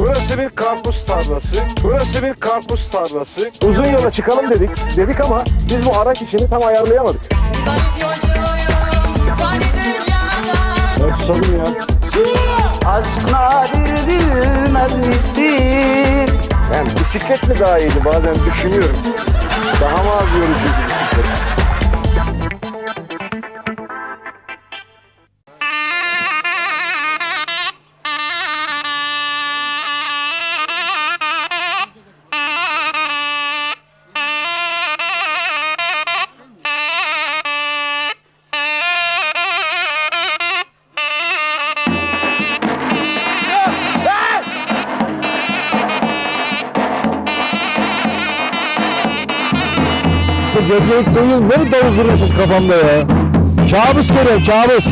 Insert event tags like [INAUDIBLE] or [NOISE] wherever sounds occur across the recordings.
Burası bir karpuz tarlası. Burası bir karpuz tarlası. Uzun yola çıkalım dedik. Dedik ama biz bu araç işini tam ayarlayamadık. Sorun ya. Aşk nadir bilmez misin? Yani bisiklet mi daha iyiydi bazen düşünüyorum. Daha mı az yorucuydu bisiklet? Gecelik duyun ne davul zurnasız kafamda ya. Kabus görüyorum kabus.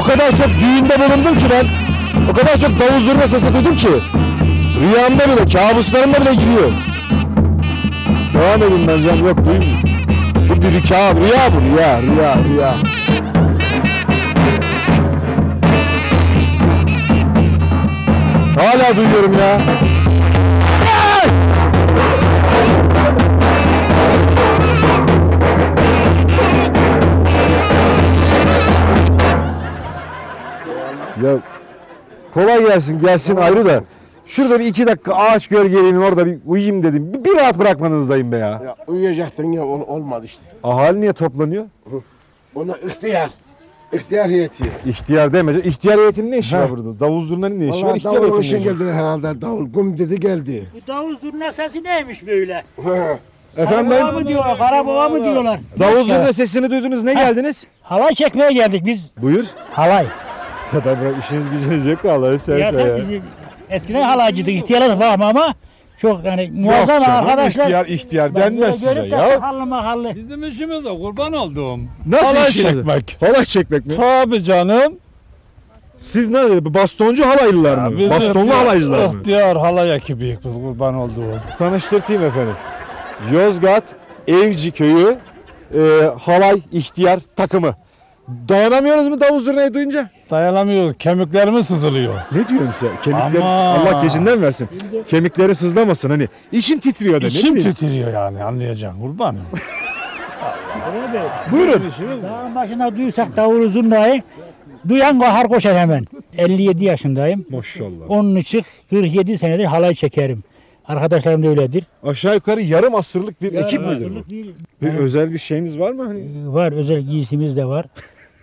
O kadar çok düğünde bulundum ki ben. O kadar çok davul zurna sesi duydum ki. Rüyamda bile, kabuslarımda bile giriyor. Devam edin ben canım yok duymuyorum. Bu bir rüya, rüya bu rüya, rüya, rüya. Hala duyuyorum ya. Ya kolay gelsin gelsin ayrı da. Şurada bir iki dakika ağaç gölgeliğinin orada bir uyuyayım dedim. Bir, bir rahat bırakmanızdayım be ya. Ya uyuyacaktın ya ol- olmadı işte. Ahali niye toplanıyor? Ona ihtiyar. İhtiyar heyeti. İhtiyar demeyecek. İhtiyar heyetinin ne işi Ha. var burada? Davul zurnanın ne işi var? Vallahi İhtiyar davul heyetinin için ne işi var? geldiler herhalde. Davul gum dedi geldi. Bu davul zurna sesi neymiş böyle? Ha. Efendim Karababa mı diyorlar, karababa mı diyorlar? davul zurna sesini duydunuz ne geldiniz? Halay çekmeye geldik biz. Buyur. Halay. Ya da bırak işiniz gücünüz yok Allah'ı Ya, tabii ya. bizim eskiden halaycıydık, ihtiyarladık bakma ama çok yani muazzam Yok canım, arkadaşlar. ihtiyar, ihtiyar Ben denmez böyle size görüp de ya. Mahallı mahallı. Bizim işimiz o kurban olduğum. Nasıl Halay işiniz? çekmek. Halay çekmek mi? Tabii canım. Siz ne? Bastoncu halaylılar mı? Biz Bastonlu ihtiyar- halaycılar mı? İhtiyar halay ekibiyiz biz kurban olduğum. Tanıştırtayım efendim. Yozgat Evci Köyü e, halay ihtiyar takımı. Dayanamıyorsunuz mu davul zurnayı duyunca? Dayanamıyoruz. Kemiklerimiz sızılıyor. Ne diyorsun sen? Kemikler Ama- Allah gecinden versin. Kemikleri sızlamasın hani. İşim titriyor da ne İşim bileyim. titriyor yani anlayacaksın kurbanım. [LAUGHS] Buyurun. Dağın başında duysak davulu zurnayı duyan kohar koşar hemen. 57 yaşındayım. Maşallah. Onun için 47 senedir halay çekerim. Arkadaşlarım da öyledir. Aşağı yukarı yarım asırlık bir ekip midir bu? Bir özel bir şeyiniz var mı? Hani? Ee, Var özel giysimiz de var.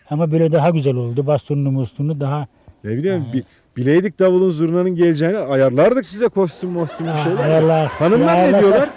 Ama böyle daha güzel oldu. Bastonlu mustonlu daha Ne bileyim bi- bileydik davulun zurnanın geleceğini ayarlardık size kostüm mostüm bir şeyler. ayarlar. Hanımlar ne Ayarlar- diyorlar?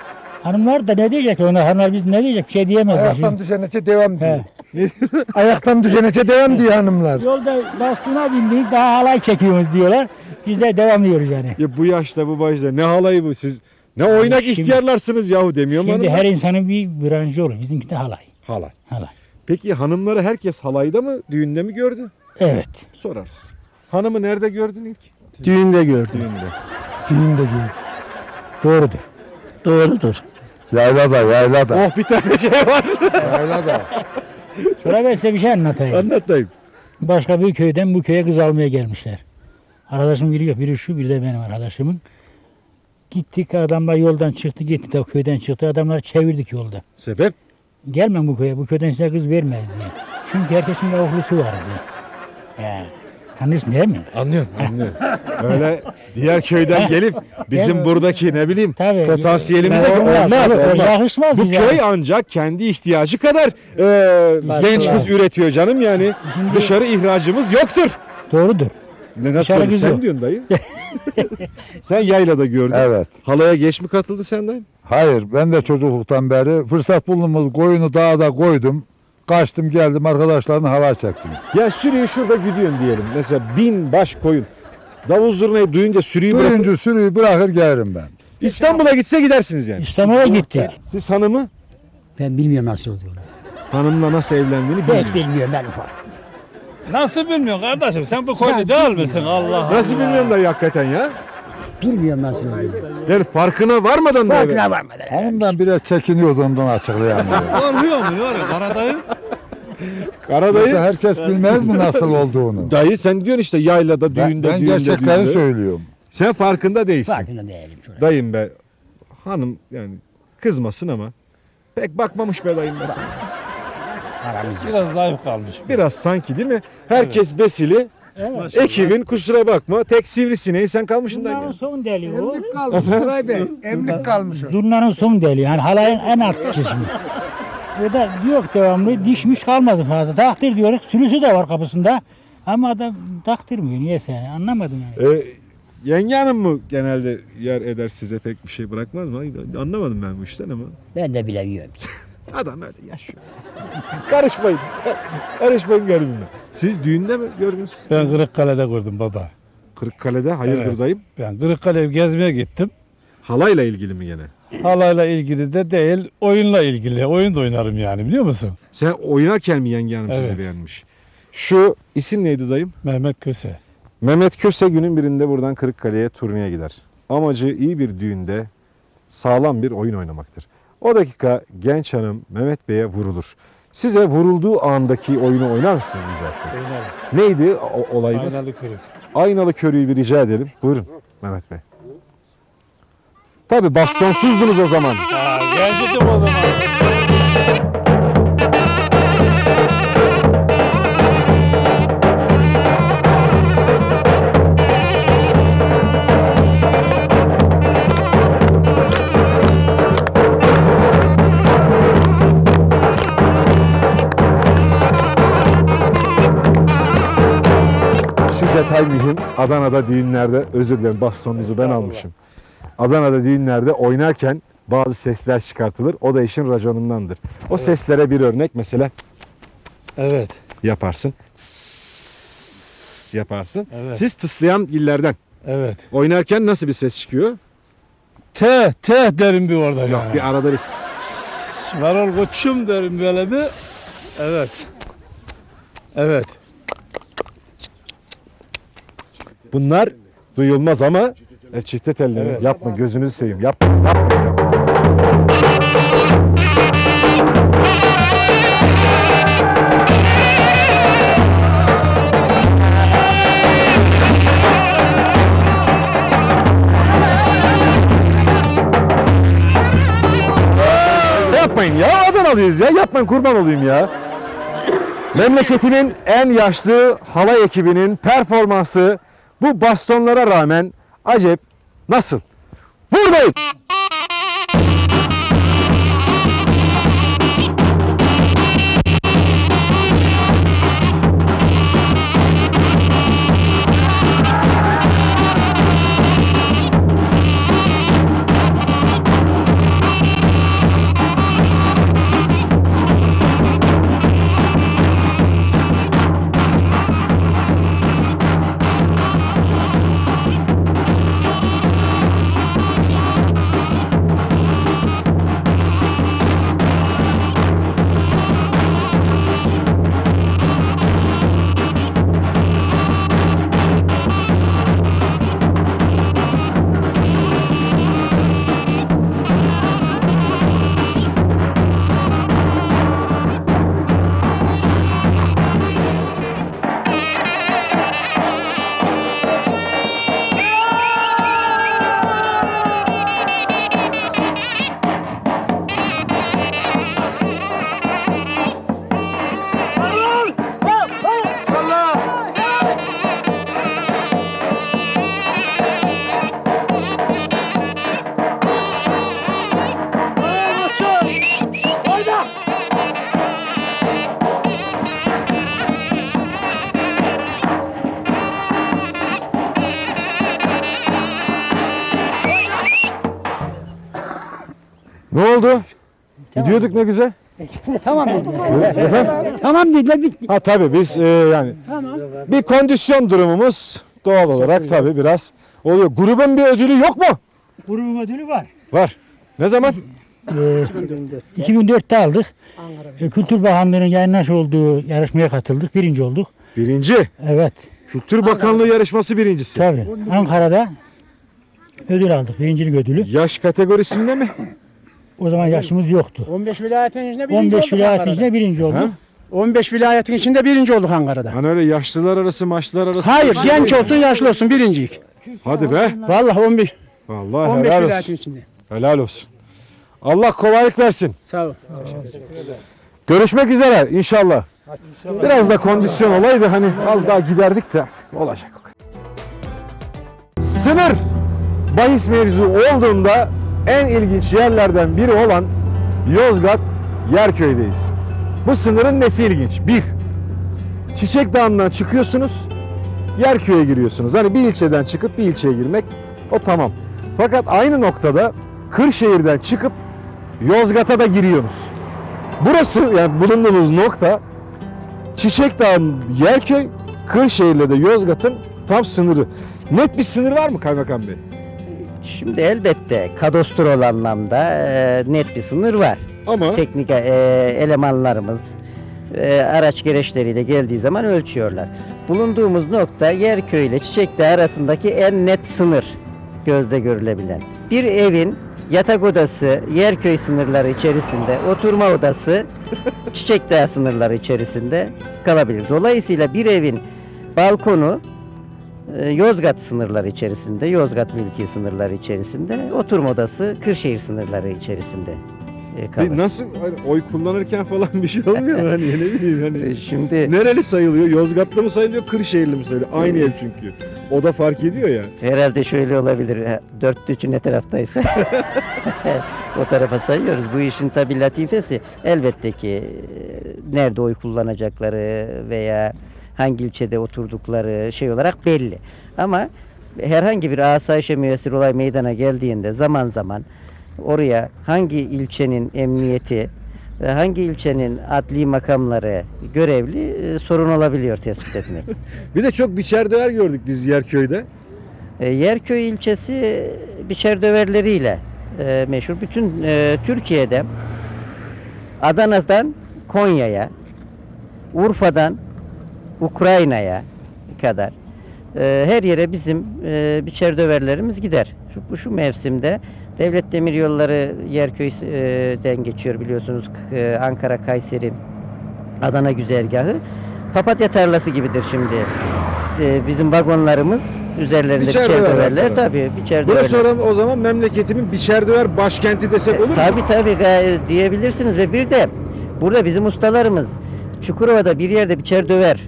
Hanımlar da ne diyecek ona? Hanımlar biz ne diyecek? Bir şey diyemezler. Ayaktan Şimdi. düşenece devam diyor. He. [LAUGHS] Ayaktan düşenece devam diyor hanımlar. Yolda bastona bindiğiniz daha halay çekiyoruz diyorlar. Biz de devam ediyoruz yani. Ya bu yaşta bu başta ne halayı bu siz? Ne oynak şimdi- ihtiyarlarsınız yahu demiyor mu Şimdi hanımlar? her insanın bir branşı olur. Bizimki de halay. Halay. Halay. Peki hanımları herkes halayda mı düğünde mi gördü? Evet. Sorarız. Hanımı nerede gördün ilk? Düğünde gördüm. Düğünde. Düğünde gördüm. Doğrudur. Doğrudur. Yaylada yaylada. Oh bir tane şey var. yaylada. Sonra ben size bir şey anlatayım. Anlatayım. Başka bir köyden bu köye kız almaya gelmişler. Arkadaşım biri yok. Biri şu biri de benim arkadaşımın. Gittik adamlar yoldan çıktı gitti de köyden çıktı. Adamları çevirdik yolda. Sebep? Gelmem bu köye. Bu köyden size kız vermez diye. Çünkü herkesin yavuklusu var diye. Ya. Anlıyorsun değil mi? Anlıyorum. [LAUGHS] Anlıyorum. Öyle diğer köyden gelip bizim buradaki ne bileyim Tabii. potansiyelimize Olmaz, olmaz. olmaz. Yakışmaz Bu bize. köy ancak kendi ihtiyacı kadar e, genç kız üretiyor canım yani. Şimdi- Dışarı ihracımız yoktur. Doğrudur. Ne nasıl kız sen yok. diyorsun dayı. [LAUGHS] sen yaylada gördün. Evet. Halaya geç mi katıldı sen dayı? Hayır ben de çocukluktan beri fırsat buldum koyunu dağda koydum. Kaçtım geldim arkadaşlarını halay çektim. Ya sürüyü şurada gidiyorsun diyelim. Mesela bin baş koyun. Davul zurnayı duyunca sürüyü bırakıp Duyunca sürüyü bırakır gelirim ben. İstanbul'a gitse gidersiniz yani. İstanbul'a gittik. Siz hanımı Ben bilmiyorum nasıl olduğunu. hanımla nasıl evlendiğini Hiç bilmiyorum. bilmiyorum ben ufak. Nasıl bilmiyorsun kardeşim? Sen bu koyda değil misin Allah Nasıl Allah. bilmiyorsun dayı hakikaten ya? Bilmiyorum nasıl. Yani farkına varmadan evlen- Farkına varmadan. Hanımdan biraz çekiniyordu ondan açıklayamıyorum. [LAUGHS] Korkuyor mu? Ne oluyor? Karadayı? Karadayı Yoksa herkes bilmez mi nasıl olduğunu? Dayı sen diyorsun işte yaylada Ben, düğünde ben düğünde gerçekleri düğünde. söylüyorum. Sen farkında değilsin. Farkında değilim. şöyle. Dayım be. Hanım yani kızmasın ama pek bakmamış be dayım be sana. Aramız yok. Biraz zayıf kalmış. Biraz sanki değil mi? Herkes besili. Evet. Ekibin kusura bakma. Tek sivrisineği sen kalmışsın Zurnanın dayım. son deliği o. kalmış Koray Bey. Emlik kalmış. Zurnanın son deliği. Yani halayın en alt kısmı. O da yok devamlı dişmiş kalmadı fazla. Takdir diyoruz. Sürüsü de var kapısında. Ama adam taktırmıyor. Niye sen? Anlamadım yani. Ee, yenge hanım mı genelde yer eder size pek bir şey bırakmaz mı? Anlamadım ben bu işten ama. Ben de bilemiyorum. Adam öyle yaşıyor. Karışmayın. Karışmayın garibime. Siz düğünde mi gördünüz? Ben Kırıkkale'de gördüm baba. Kırıkkale'de hayırdır Evet. dayım? Ben Kırıkkale'ye gezmeye gittim. Halayla ilgili mi gene? Halayla ilgili de değil, oyunla ilgili. Oyun da oynarım yani biliyor musun? Sen oynarken mi yenge hanım sizi Evet. beğenmiş? Şu isim neydi dayım? Mehmet Köse. Mehmet Köse günün birinde buradan Kırıkkale'ye turneye gider. Amacı iyi bir düğünde sağlam bir oyun oynamaktır. O dakika genç hanım Mehmet Bey'e vurulur. Size vurulduğu andaki oyunu oynar mısınız rica? Oynarım. Neydi o- olayımız? Aynalı kırık. Aynalı körüğü bir rica edelim. Buyurun Mehmet Bey. Tabi bastonsuzdunuz o zaman. Aa, geldim o zaman. Detay mühim. Adana'da düğünlerde özür dilerim bastonunuzu ben almışım. Adana'da düğünlerde oynarken bazı sesler çıkartılır. O da işin raconundandır. O seslere bir örnek mesela Evet. yaparsın. Sss yaparsın. Evet. Siz tıslayan illerden Evet. oynarken nasıl bir ses çıkıyor? Te, te derim bir orada Yok yani. bir arada bir sss. Var ol koçum derim böyle bir. Evet. Evet. Bunlar duyulmaz ama e, çifte telli. Evet. Yapma gözünüzü seveyim. Yapma. Yapma. yapma. Yapmayın ya Adanalıyız ya yapmayın kurban olayım ya. Memleketimin en yaşlı halay ekibinin performansı bu bastonlara rağmen acep nasıl? Buradayım. Gidiyorduk ne güzel. [LAUGHS] tamam dediler. Efendim? tamam dediler bitti. Ha tabii biz e, yani bir kondisyon durumumuz doğal olarak tabii biraz oluyor. Grubun bir ödülü yok mu? Grubun ödülü var. Var. Ne zaman? Ee, 2004'te aldık. Ee, Kültür Bakanlığı'nın yayınlaş olduğu yarışmaya katıldık. Birinci olduk. Birinci. Evet. Kültür Bakanlığı yarışması birincisi. Tabii. Ankara'da ödül aldık. Birincilik ödülü. Yaş kategorisinde mi? O zaman yaşımız yoktu. 15 vilayetin içinde 15 vilayet içinde birinci olduk. Ha? 15 vilayetin içinde birinci olduk Ankara'da. Hani öyle yaşlılar arası maçlar arası. Hayır genç olsun yaşlı olsun birinciyik. Hadi be. Vallahi 15, Vallahi 15 helal vilayetin olsun. içinde. Helal olsun. Allah kolaylık versin. Sağ ol. Görüşmek üzere inşallah. Biraz da kondisyon olaydı hani az daha giderdik de olacak o kadar. Sınır bahis mevzu olduğunda en ilginç yerlerden biri olan Yozgat Yerköy'deyiz. Bu sınırın nesi ilginç? Bir, Çiçek Dağı'ndan çıkıyorsunuz, Yerköy'e giriyorsunuz. Hani bir ilçeden çıkıp bir ilçeye girmek o tamam. Fakat aynı noktada Kırşehir'den çıkıp Yozgat'a da giriyorsunuz. Burası yani bulunduğumuz nokta Çiçek Dağı'nın Yerköy, Kırşehir'le de Yozgat'ın tam sınırı. Net bir sınır var mı Kaymakam Bey? Şimdi elbette kadastral anlamda e, net bir sınır var. Ama Teknik e, elemanlarımız e, araç gereçleriyle geldiği zaman ölçüyorlar. Bulunduğumuz nokta Yerköy ile Çiçekdağ arasındaki en net sınır gözde görülebilen. Bir evin yatak odası Yerköy sınırları içerisinde, oturma odası Çiçekdağ sınırları içerisinde kalabilir. Dolayısıyla bir evin balkonu Yozgat sınırları içerisinde, Yozgat mülki sınırları içerisinde, oturma odası Kırşehir sınırları içerisinde e, kalır. nasıl hani oy kullanırken falan bir şey olmuyor mu? Hani ne bileyim hani. [LAUGHS] E, Şimdi Nereli sayılıyor? Yozgat'ta mı sayılıyor? Kırşehirli mi sayılıyor? Aynı ev çünkü. O da fark ediyor ya. herhalde şöyle olabilir. Dörtte üçü ne taraftaysa [LAUGHS] o tarafa sayıyoruz. Bu işin tabi latifesi elbette ki e, nerede oy kullanacakları veya hangi ilçede oturdukları şey olarak belli. Ama herhangi bir asayişe müessir olay meydana geldiğinde zaman zaman oraya hangi ilçenin emniyeti ve hangi ilçenin adli makamları görevli e, sorun olabiliyor tespit etmek. [LAUGHS] Bir de çok biçer döver gördük biz Yerköy'de. E, Yerköy ilçesi biçer döverleriyle e, meşhur. Bütün e, Türkiye'de Adana'dan Konya'ya, Urfa'dan Ukrayna'ya kadar e, her yere bizim e, biçer döverlerimiz gider. Şu, bu şu mevsimde Devlet Demiryolları Yerköy'den geçiyor biliyorsunuz. E, Ankara, Kayseri, Adana güzergahı. Papatya tarlası gibidir şimdi. E, bizim vagonlarımız üzerlerinde Biçer biçer, döver döverler tabii biçer Burası döverler. o- o zaman memleketimin biçer döver başkenti desek olur mu? Tabii tabii gayet diyebilirsiniz ve bir de burada bizim ustalarımız Çukurova'da bir yerde biçer döver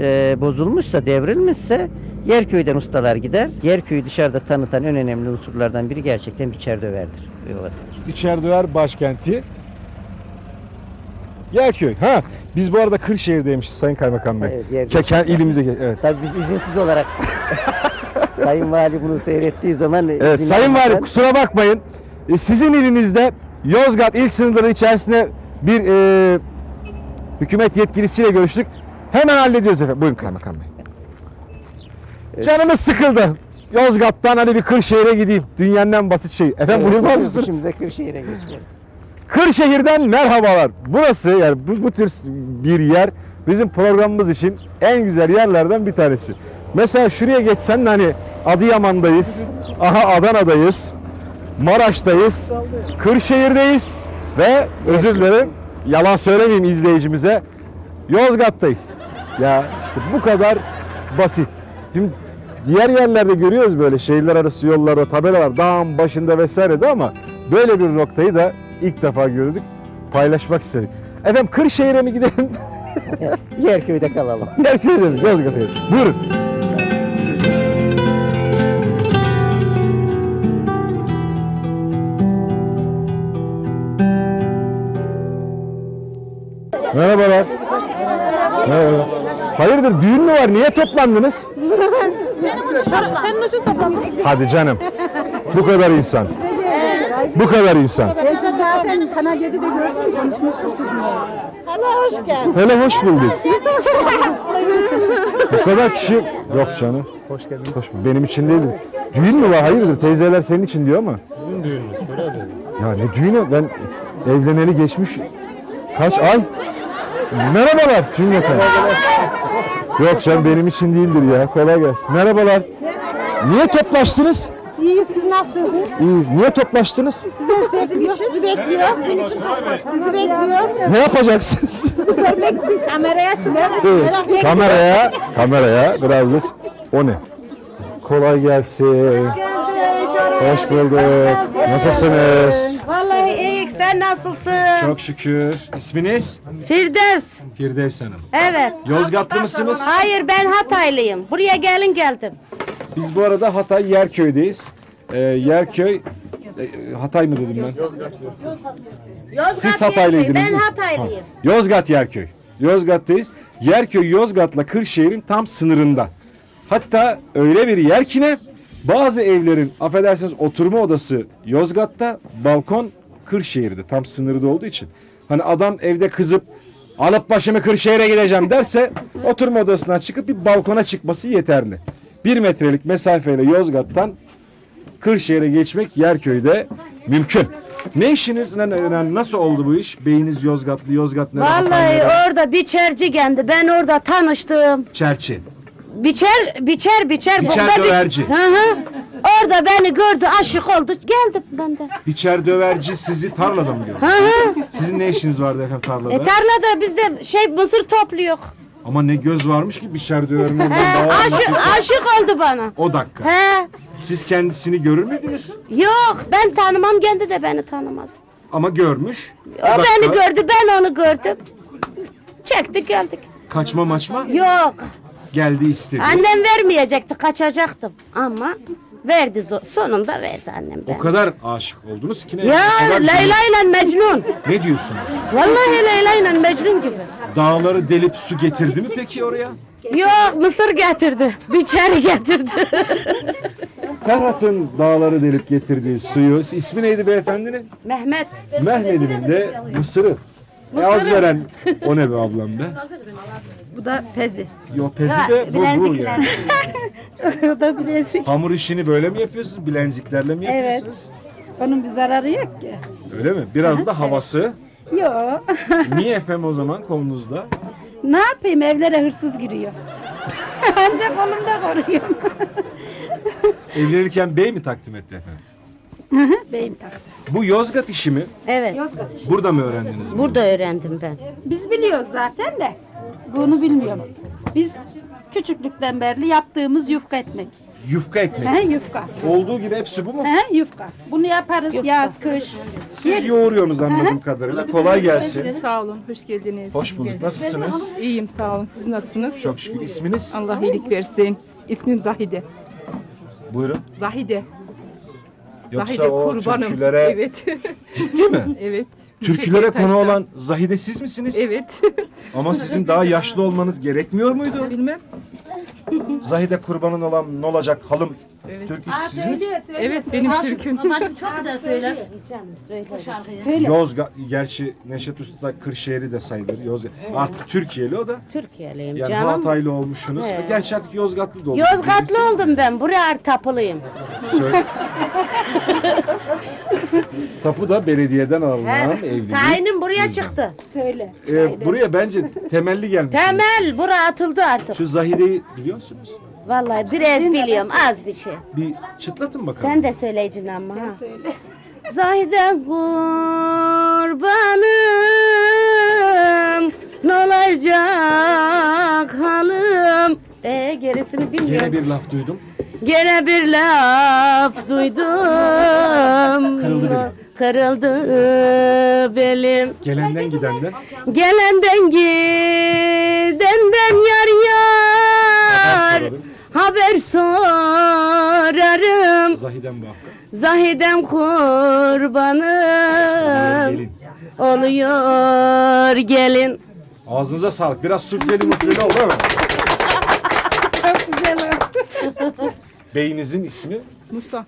e, bozulmuşsa devrilmişse Yerköy'den ustalar gider. Yerköy'ü dışarıda tanıtan en önemli unsurlardan biri gerçekten biçer döverdir. Yuvasıdır. Biçer döver başkenti. Yerköy. Ha biz bu arada Kırşehir'deymişiz Sayın Kaymakam Bey. Evet, Yerköy. Keken ilimize gel- evet. Tabii biz izinsiz olarak [LAUGHS] Sayın Vali bunu seyrettiği zaman Evet Sayın Vali kusura bakmayın. E, sizin ilinizde Yozgat il sınırları içerisinde bir e, hükümet yetkilisiyle görüştük. Hemen hallediyoruz efendim. Buyurun Kaymakam Bey. Canımız sıkıldı. Yozgat'tan hani bir Kırşehir'e gideyim. Dünyanın en basit şeyi. Efendim Evet, buyurmaz evet, mısınız? Şimdi de Kırşehir'e geçiyoruz. Kırşehir'den merhabalar. Burası yani bu, bu tür bir yer bizim programımız için en güzel yerlerden bir tanesi. Mesela şuraya geçsen de hani Adıyaman'dayız, aha Adana'dayız, Maraş'tayız, Kırşehir'deyiz ve özür dilerim yalan söylemeyeyim izleyicimize Yozgat'tayız. Ya işte bu kadar basit. Şimdi diğer yerlerde görüyoruz böyle şehirler arası yollarda tabelalar dağın başında vesaire de ama böyle bir noktayı da ilk defa gördük. Paylaşmak istedik. Efendim Kırşehir'e mi gidelim? [LAUGHS] Yerköy'de kalalım. Yerköy'e mi? Yozgat'a. Buyurun. Merhabalar. Merhaba. Hayırdır düğün mü var? Niye toplandınız? Senin ucun sesini Hadi canım. Bu kadar insan. Bu kadar insan. Ben sizi zaten Kanal 7'de gördüm, konuşmuştuk sizinle. Allah hoş geldin. Hele hoş bulduk. Bu kadar kişi... Yok canım. Hoş geldin. Hoş Benim için değil. Düğün mü var? Hayırdır? Teyzeler senin için diyor ama. Sizin düğününüz. Ya ne düğünü? Ben evleneli geçmiş kaç ay? Merhabalar cümleten. Yok canım benim için değildir ya. Kolay gelsin. Merhabalar. Niye toplaştınız? İyi siz nasılsınız? İyiyiz. Niye toplaştınız? Sizi bekliyor, sizi bekliyor. Sizi bekliyor. Ne yapacaksınız? Görmek için kameraya çıkar. Evet, kameraya, kameraya biraz da o ne? Kolay gelsin. Hoş bulduk. Nasılsınız? Sen nasılsın? Çok şükür. İsminiz? Firdevs. Firdevs Hanım. Evet. Yozgatlı mısınız? Hayır ben Hataylıyım. Buraya gelin geldim. Biz bu arada Hatay Yerköy'deyiz. Ee, Yerköy e, Hatay mı dedim ben? Yozgat Siz Hataylıydınız Ben değil mi? Hataylıyım. Yozgat Yerköy. Yozgat'tayız. Yerköy Yozgat'la Kırşehir'in tam sınırında. Hatta öyle bir yer ki ne? Bazı evlerin affedersiniz oturma odası Yozgat'ta, balkon Kırşehir'de tam sınırda olduğu için. Hani adam evde kızıp alıp başımı Kırşehir'e gideceğim derse oturma odasından çıkıp bir balkona çıkması yeterli. Bir metrelik mesafeyle Yozgat'tan Kırşehir'e geçmek Yerköy'de mümkün. Ne işiniz, ne- ne- nasıl oldu bu iş? Beyiniz Yozgatlı, Yozgat nere? Hatay Vallahi nere? orada biçerci geldi. Ben orada tanıştım. Çerçi. Biçer, biçer, biçer. Biçer bir- döverci. Hı hı. Orada beni gördü, aşık oldu. Geldim ben de. Biçer döverci sizi tarlada mı gördü? Hı hı. Sizin ne işiniz vardı efendim tarlada? E tarlada bizde şey mısır topluyor. Ama ne göz varmış ki biçer döverin ondan He, daha aşık, anlatıyor. aşık oldu bana. O dakika. He. Siz kendisini görür müydünüz? Yok ben tanımam kendi de beni tanımaz. Ama görmüş. O dakika. beni gördü ben onu gördüm. Çektik geldik. Kaçma maçma Yok geldi istedi. annem vermeyecekti kaçacaktım ama verdi zo- sonunda verdi annem O kadar aşık oldunuz ki ne? Ya kadar Leyla ile Mecnun. Ne diyorsunuz? Vallahi Leyla ile Mecnun gibi. Dağları delip su getirdi mi peki oraya? Yok mısır getirdi. Biçeri getirdi. [LAUGHS] Ferhat'ın dağları delip getirdiği suyu, ismi neydi beyefendinin? Mehmet. Mehmet'imin de mısırı. E az veren o ne be ablam be? Bu da pezi. Yo pesi de bu, bu yani. [LAUGHS] o da bilezik. Hamur işini böyle mi yapıyorsunuz? Bilenziklerle mi Evet. yapıyorsunuz? Onun bir zararı yok ki. Öyle mi? Biraz da havası. Yok. [LAUGHS] Niye efendim o zaman kolunuzda? ne yapayım evlere hırsız giriyor. [LAUGHS] Ancak kolumda koruyorum. Evlenirken bey mi takdim etti efendim? Beyim taktı. Bu Yozgat işi mi? Evet. Burada mı öğrendiniz? bunu? Burada öğrendim ben. Biz biliyoruz zaten de. Bunu bilmiyorum. Biz küçüklükten beri yaptığımız yufka ekmek. Yufka ekmek. He, yufka. Olduğu gibi hepsi bu mu? He, yufka. Bunu yaparız yaz, kış. Siz yoğuruyorsunuz anladığım kadarıyla. Kolay gelsin. Sağ olun, hoş geldiniz. Hoş bulduk. Nasılsınız? İyiyim, sağ olun. Siz nasılsınız? Çok şükür. İsminiz? Allah iyilik versin. İsmim Zahide. Buyurun. Zahide. Yoksa Zahide o kurbanım. türkülere Evet. [LAUGHS] ciddi mi? evet. Türkülere konu olan Zahide siz misiniz? Evet. Ama sizin daha yaşlı olmanız gerekmiyor muydu? Bilmem. Zahide kurbanın olan ne olacak halım Evet. türküsü sizin mi? Evet, benim Türk'üm. çok güzel söyler. Yozgat, gerçi Neşet Usta Kırşehir'i de sayılır. Yozgat. Artık Türkiye'li o da. Türkiye'liyim Yani canım. Hataylı olmuşsunuz. He. Gerçi artık Yozgatlı da oldunuz. Yozgatlı oldum ben. Buraya tapılıyım. Söyle. Tapu da belediyeden alınan evliliği. Tayinim buraya çıktı. Söyle. Ee, buraya bence temelli gelmiş. Temel buraya atıldı artık. Şu Zahide'yi biliyor musunuz? Vallahi biraz biliyorum az bir şey. Bir çıtlatın bakalım. Sen de söyleyeceksin ama ha. Söyle. Zahide kurbanım ne olacak halım e gerisini bilmiyorum. Yine bir laf duydum. Gene bir laf duydum. Kırıldı belim. Kırıldı belim. Gelenden gidenden. Gelenden gidenden yar yar sorarım. haber sorarım. Zahidem bu hafta. Zahidem kurbanım Gelin. oluyor gelin. Ağzınıza sağlık. Biraz sufleli mufleli oldu ama. Çok güzel. Beyinizin ismi Musa.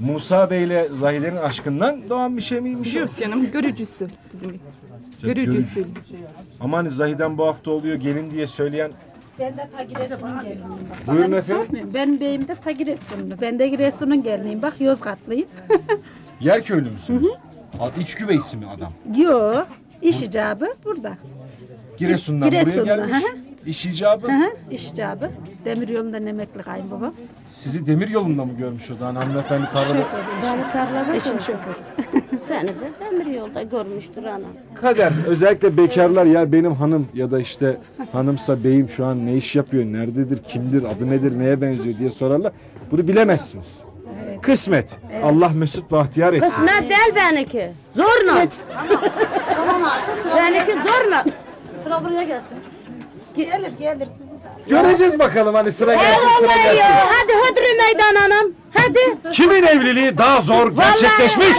Musa Bey ile Zahide'nin aşkından doğan bir şey miymiş? Yok canım, görücüsü bizim. Görücüsü. Ama hani Zahidem bu hafta oluyor gelin diye söyleyen Ben de ta Giresun'un geliniyim. bak. Buyurun Bana efendim. sormayın. Benim beyim de ta Giresunlu. Ben de Giresun'un geliniyim. Bak Yozgatlıyım. [LAUGHS] yer köylü müsünüz? Ad iç güveysi mi adam? Yo, iş icabı burada. Giresun'dan buraya gelmiş. hı hı. İş icabı. Hı hı, iş icabı. Demir yolundan emekli kayınbabam. Sizi demir yolunda mı görmüş o da hani hanımefendi tarlada? Şoför. Beni tarlada Eşim gör- şoför. [LAUGHS] Seni de demir yolda görmüştür ana. Kader özellikle bekarlar ya benim hanım ya da işte hanımsa beyim şu an ne iş yapıyor, nerededir, kimdir, adı nedir, neye benziyor diye sorarlar. Bunu bilemezsiniz. Kısmet. Allah mesut bahtiyar etsin. Kısmet değil benimki. Zorla. benimki zorla. Sıra buraya gelsin. Gelir gelir. Göreceğiz bakalım hani sıra gelsin sıra ya. gelsin. Hadi Hıdrı meydan anam. Hadi. Kimin evliliği daha zor gerçekleşmiş? [LAUGHS]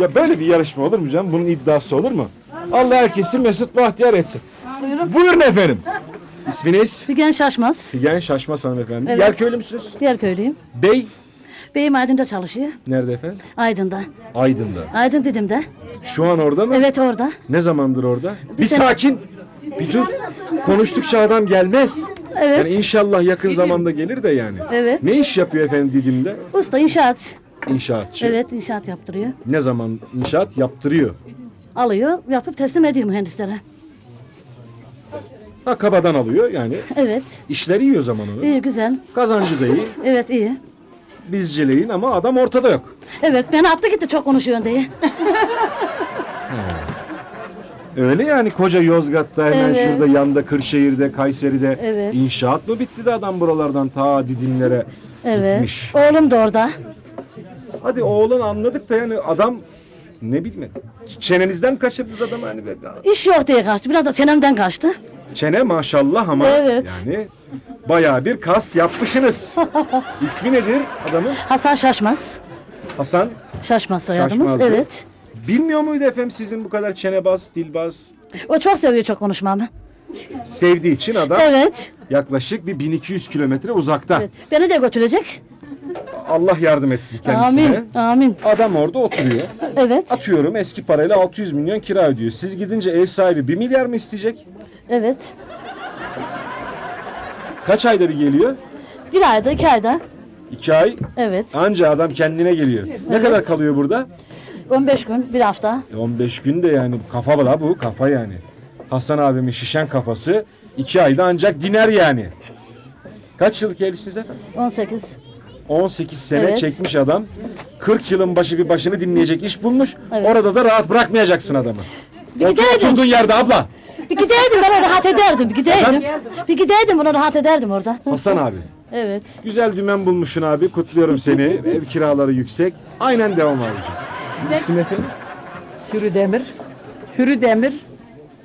Ya böyle bir yarışma olur mu canım? Bunun iddiası olur mu? Allah herkesi mesut bahtiyar etsin. Buyurun. Buyurun efendim. İsminiz? Figen Şaşmaz. Figen Şaşmaz hanımefendi. Evet. Yerköylü müsünüz? Diğer köylüyüm. Bey Beyim Aydın'da çalışıyor. nerede efendim? Aydın'da. Aydın'da. Aydın Didim'de. Şu an orada mı? Evet orada. Ne zamandır orada? Bir, sene- sakin. Bir dur. Konuştukça adam gelmez. Evet. Yani inşallah yakın zamanda gelir de yani. Evet. Ne iş yapıyor efendim Didim'de? Usta inşaat. İnşaatçı. Evet inşaat yaptırıyor. Ne zaman inşaat yaptırıyor? Alıyor yapıp teslim ediyor mühendislere. Ha kabadan alıyor yani. Evet. İşleri iyi o zaman onun. İyi güzel. Kazancı da iyi. Evet iyi. Bizceleyin ama adam ortada yok. Evet beni attı gitti çok konuşuyorsun diye. [LAUGHS] Öyle yani koca Yozgat'ta hemen Evet. şurada yanda Kırşehir'de, Kayseri'de Evet. inşaat mı bitti de adam buralardan ta Didimlere Evet. gitmiş. Oğlum da orada. Hadi oğlan anladık da yani adam ne bileyim çenenizden kaçırdınız adamı hani böyle İş yok diye kaçtı. Biraz da çenemden kaçtı. çene maşallah ama Evet. yani bayağı bir kas yapmışsınız. [LAUGHS] İsmi nedir adamın? Hasan Şaşmaz. Hasan. Şaşmaz soyadımız. Şaşmaz mı? evet. Bilmiyor muydu efendim sizin bu kadar çenebaz, dilbaz? O çok seviyor çok konuşmamı. Sevdiği için adam Evet. yaklaşık bir 1200 kilometre uzakta. evet. Beni de götürecek. Allah yardım etsin kendisine. Amin. Amin. Adam orada oturuyor. Evet. Atıyorum eski parayla 600 milyon kira ödüyor. Siz gidince ev sahibi 1 milyar mı isteyecek? Evet. Kaç ayda bir geliyor? Bir ayda iki ayda. 2 ay. Evet. Anca adam kendine geliyor. Ne kadar kalıyor burada? 15 gün bir hafta. E 15 gün de yani kafa da bu kafa yani. Hasan abimin şişen kafası 2 ayda ancak diner yani. Kaç yıllık evlisiniz efendim? 18. 18 sene Evet. çekmiş adam. 40 yılın başı bir başını dinleyecek iş bulmuş. Evet. Orada da rahat bırakmayacaksın adamı. Bir Otur gideydim. oturduğun yerde abla. Bir gideydim ben rahat ederdim. Bir gideydim. Bir gideydim ona rahat ederdim orada. Hasan abi. Evet. Güzel dümen bulmuşsun abi. Kutluyorum seni. [LAUGHS] Ev kiraları yüksek. Aynen devam abicim. İsim efendim? Hürü Demir. Hürü Demir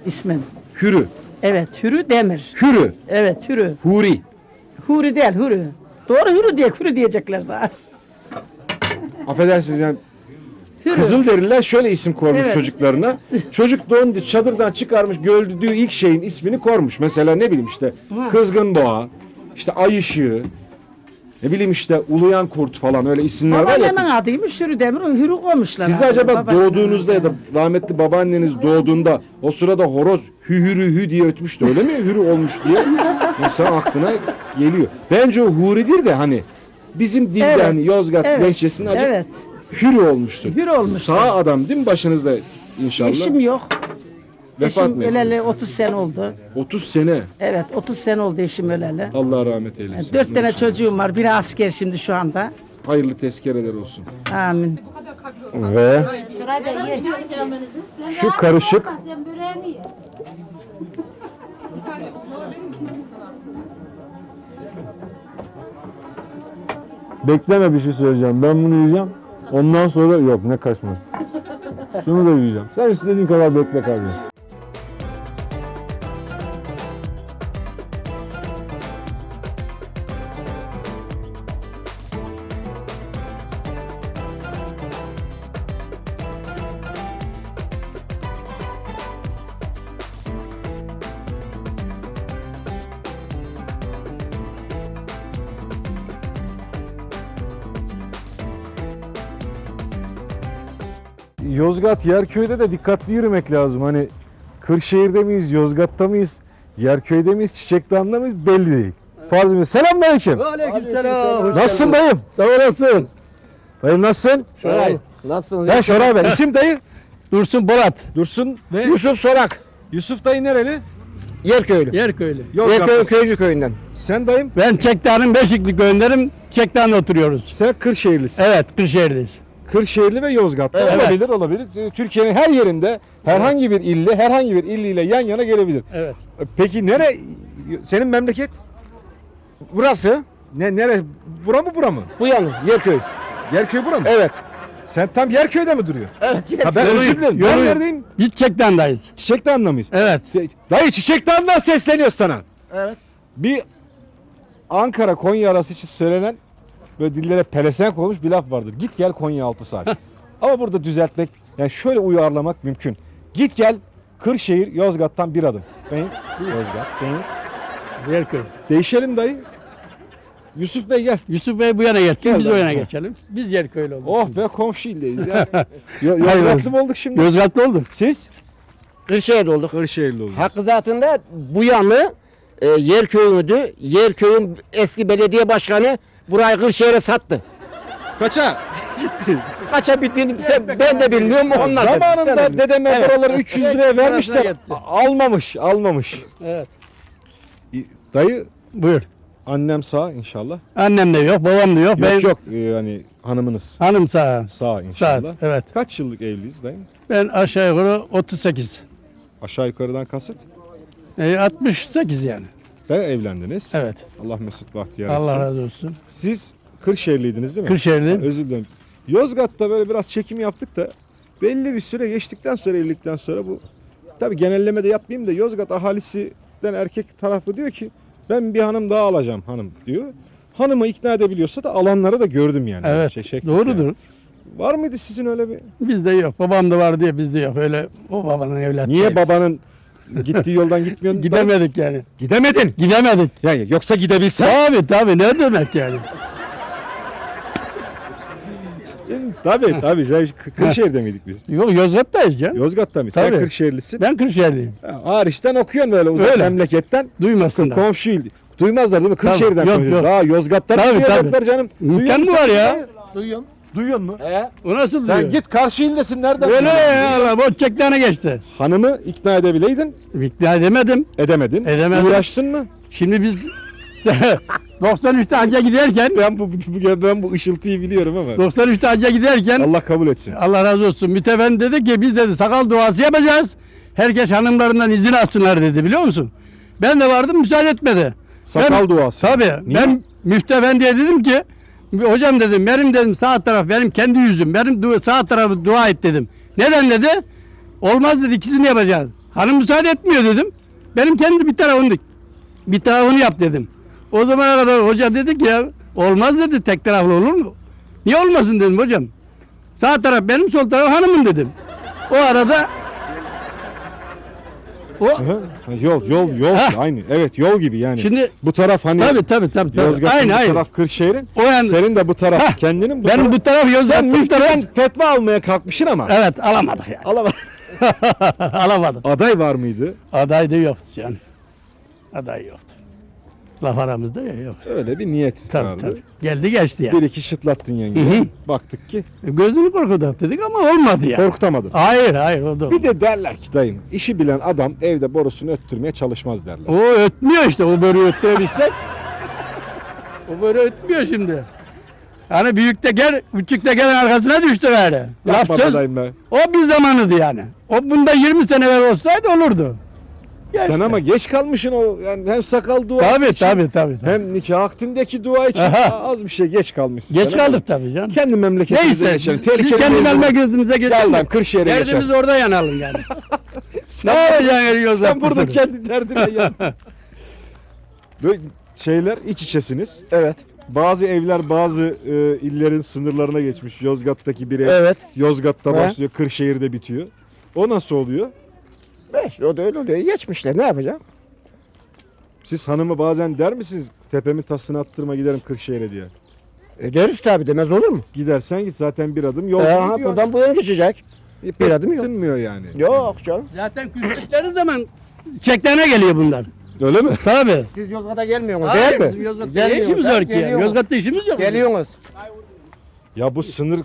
ismim. Hürü. Evet, Hürü Demir. Hürü. Evet, Hürü. Huri. Huri değil, Hürü. Doğru Hürü diye, Hürü diyecekler zaten. Affedersiniz yani. Kızılderililer şöyle isim koymuş Evet. çocuklarına. Çocuk doğunca çadırdan çıkarmış gördüğü ilk şeyin ismini kormuş. Mesela ne bileyim işte Ha. kızgın boğa, işte ay ışığı, ne bileyim işte uluyan kurt falan öyle isimler var ya. Babaannemin adıymış Hürü Demir, o Hürü koymuşlar. Siz adını. acaba Babaannemin doğduğunuzda ya da rahmetli babaanneniz doğduğunda o sırada horoz hü hürü hü diye ötmüştü öyle mi? Hürü olmuş diye insan aklına geliyor. Bence o huridir de hani bizim dilde Evet, hani Yozgat evet, lehçesinin acı evet. hürü olmuştur. Hürü olmuştur. Sağ adam değil mi başınızda inşallah? Eşim yok. Vefat eşim mı etti? öleli 30 sene oldu. 30 sene. Evet, 30 sene oldu eşim öleli. Allah rahmet eylesin. 4 tane çocuğum var, biri asker şimdi şu anda. Hayırlı tezkereler olsun. Amin. Ve Şu karışık-. Bekleme bir şey söyleyeceğim. Ben bunu yiyeceğim. Ondan sonra yok ne kaçma. Şunu da yiyeceğim. Sen istediğin kadar bekle kardeşim. Yozgat Yerköy'de de dikkatli yürümek lazım. Hani Kırşehir'de miyiz, Yozgat'ta mıyız, Yerköy'de miyiz, Çiçekdağ'ında mıyız belli değil. Farz mı? Selamünaleyküm. Aleykümselam. Nasılsın dayım? Sağ olasın. Dayım nasılsın? Şoray. Nasılsın? Ben Şoray ben. İsim dayı? Dursun Borat. Dursun ve Yusuf Sorak. Yusuf dayı nereli? Yerköylü. Yerköylü. Yerköy Köyücü köyünden. Sen dayım? Ben Çekdağ'ın Beşikli köyündenim. Çekdağ'da oturuyoruz. Sen Kırşehirlisin. Evet, Kırşehir'deyiz. Kırşehirli ve Yozgat'ta Evet. olabilir olabilir. Ee, Türkiye'nin her yerinde herhangi bir ille herhangi bir illiyle yan yana gelebilir. Evet. Peki nere senin memleket? Burası Ne nere? Bura mı bura mı? bu yalnız Yerköy. Yerköy bura mı? Evet. Sen tam Yerköy'de mi duruyor? Evet. Ha ben özür dilerim. Ben neredeyim? Biz Çekdağ'dayız. Çiçek Dağı'nda mıyız? Evet. Şey- Dayı Çiçek Dağı'ndan sesleniyoruz sana. Evet. Bir Ankara Konya arası için söylenen böyle dillere pelesenk olmuş bir laf vardır. Git gel Konya 6 saat. [LAUGHS] Ama burada düzeltmek yani şöyle uyarlamak mümkün. Git gel Kırşehir Yozgat'tan bir adım. Değil. Yozgat değil. Yerköy. Değişelim dayı. Yusuf Bey gel. Yusuf Bey bu yana geçsin, Gel biz o yana geçelim. Biz Yerköylü olduk. Oh be komşu ildeyiz ya. [LAUGHS] Yo- Yozgatlı mı olduk şimdi? Yozgatlı olduk. Siz? Kırşehir'de olduk. Kırşehirli olduk. Hakkı zatında bu yanlı e, Yerköy'üydü. Yerköy'ün eski belediye başkanı burayı Kırşehir'e sattı. Kaça? Gitti. Kaça bittiğini sen, ben de bilmiyorum onlar. da- sen de Zamanında dedeme Evet. buraları 300 liraya vermişler. Parasına gitti. A- Almamış, almamış. Evet. Dayı Buyur. annem sağ inşallah. Annem de yok, babam da yok. ben Yok yok e, yani hanımınız hanım sağ. sağ inşallah. Sağ. Evet. Kaç yıllık evliyiz dayım? Ben aşağı yukarı 38. Aşağı yukarıdan kasıt. E, 68 yani. Ve evlendiniz. Evet. Allah mesut bahtiyar Allah etsin. razı olsun. Siz Kırşehirliydiniz değil mi? Kırşehirli. Ha, Özür dilerim. Yozgat'ta böyle biraz çekim yaptık da belli bir süre geçtikten sonra evlilikten sonra bu tabi genelleme de yapmayayım da Yozgat ahalisinden erkek tarafı diyor ki ben bir hanım daha alacağım hanım diyor. Hanımı ikna edebiliyorsa da alanları da gördüm yani. Evet. Şey- şekli Doğrudur. yani. Var mıydı sizin öyle bir? Bizde yok. Babam da var diye bizde yok. Öyle o babanın evlatları. Niye babanın gittiği yoldan gitmiyorsun? Gidemedik yani. Gidemedin. Gidemedik. Yani yoksa gidebilsen. Tabii tabii ne demek yani. Tabii tabii. Sen Kı- Kırşehir'de miydik biz? Yok Yozgat'tayız ya. Yozgat'ta mı? Sen Tabii. Kırşehirlisin. Ben Kırşehirliyim. Ha, Hariçten okuyorsun böyle uzak Öyle. memleketten. Duymasınlar. Komşu il. Duymazlar değil mi? Tabii, Kırşehir'den yok, konuşuyoruz. yok. Daha Yozgat'tan Tabii, duyacaklar tabii. canım. İmkan Duyuyor mı musun var ya? Duyuyorum. Duyuyor mu? He. O nasıl Sen diyor? git karşı ildesin nereden? Öyle duyuyorsun? ya Allah boş çektiğine geçti. Hanımı ikna edebileydin. İkna edemedim. Edemedin. Edemedim. Uğraştın mı? Şimdi biz [LAUGHS] 93'te hacca giderken Ben bu, bu ben bu ışıltıyı biliyorum ama. 93'te hacca giderken Allah kabul etsin. Allah razı olsun. Mütefen dedi ki biz dedi sakal duası yapacağız. Herkes hanımlarından izin alsınlar dedi biliyor musun? Ben de vardım müsaade etmedi. Sakal Ben- duası. Tabii. Niye? Ben müftefendiye dedim ki hocam dedim benim dedim sağ taraf benim kendi yüzüm. Benim sağ tarafı dua et dedim. Neden dedi? Olmaz dedi ikisini yapacağız. Hanım müsaade etmiyor dedim. Benim kendi bir tarafını bir tarafını yap dedim. O zamana kadar hoca dedi ki ya olmaz dedi tek taraflı olur mu? Niye olmasın dedim hocam. Sağ taraf benim sol taraf hanımın dedim. O arada o Hı hı. Ha, Yol yol yol Ha. aynı. Evet yol gibi yani. şimdi bu taraf hani tabii tabii tabii. tabii. Yozgat'ın Aynı bu aynı. taraf Kırşehir'in. O yani Senin de bu taraf Hah. kendinin bu taraf. bu taraf Sen Yozgat bu taraf. fetva almaya kalkmışsın ama. Evet alamadık yani. Alama. [LAUGHS] Alamadım. Aday var mıydı? Aday da yoktu canım. Aday yoktu. Laf aramızda ya yok. Öyle bir niyet Tabii vardı. tabii. Geldi geçti yani. Bir iki şıtlattın yenge. Hı hı. Baktık ki Gözünü korkutak dedik ama olmadı yani. korkutamadın. Hayır hayır o da Bir de derler ki dayım işi bilen adam evde borusunu öttürmeye çalışmaz derler. O ötmüyor işte o böreği öttürebilsek. o böreği ötmüyor şimdi. Hani büyük teker, küçük tekerin arkasına düştü böyle. Laf be söz, dayım be. o bir zamanıydı yani. O bunda 20 sene evvel olsaydı olurdu. Ya Sen işte. ama geç kalmışsın o yani hem sakal duası Tabii için tabii tabii. tabii. hem nikah akdindeki dua için Aha. az bir şey geç kalmışsın. Geç sen kaldık tabii canım. Kendi memleketimize Neyse geçelim. biz, kendi mevzu. memleketimize Gel geçelim. lan Kırşehir'e Derdimiz geçelim. orada yanalım yani. [LAUGHS] Sen, ne yapacaksın yani sen Yozgat'ta burada seni? kendi derdine yan. [LAUGHS] Böyle şeyler iç içesiniz. Evet. Bazı evler bazı e, illerin sınırlarına geçmiş. Yozgat'taki bir ev Evet. Yozgat'ta He. başlıyor, Kırşehir'de bitiyor. O nasıl oluyor? Beş, o da öyle oluyor. Geçmişler ne yapacağım? Siz hanımı bazen der misiniz tepemin tasını attırma giderim Kırşehir'e diye. Ederiz tabii demez olur mu? Gidersen git zaten bir adım yol Ee, gidiyor. ha, buradan bu yana geçecek. E, bir adım yok. Tınmıyor yani. Yok canım. Zaten küstükleri zaman çeklerine geliyor bunlar. Öyle mi? Tabii. Siz Yozgat'a gelmiyorsunuz değil mi? bizim Yozgat'ta işimiz yok ki geliyorsunuz. Yozgat'ta işimiz yok. Geliyorsunuz. Ya bu sınır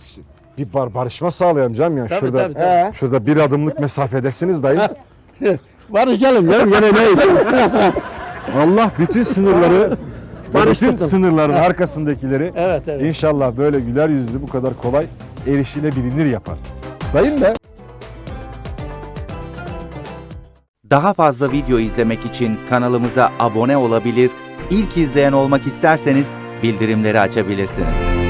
bir bar barışma sağlayalım canım ya. Tabii, şurada tabii, tabii. Şurada bir adımlık mesafedesiniz dayı. [LAUGHS] Barışalım canım gene neyse. [LAUGHS] Allah bütün sınırları [LAUGHS] bütün Barıştırdım. sınırların arkasındakileri Evet evet. inşallah böyle güler yüzlü bu kadar kolay erişilebilir yapar. Dayım da Daha fazla video izlemek için kanalımıza abone olabilir, ilk izleyen olmak isterseniz bildirimleri açabilirsiniz.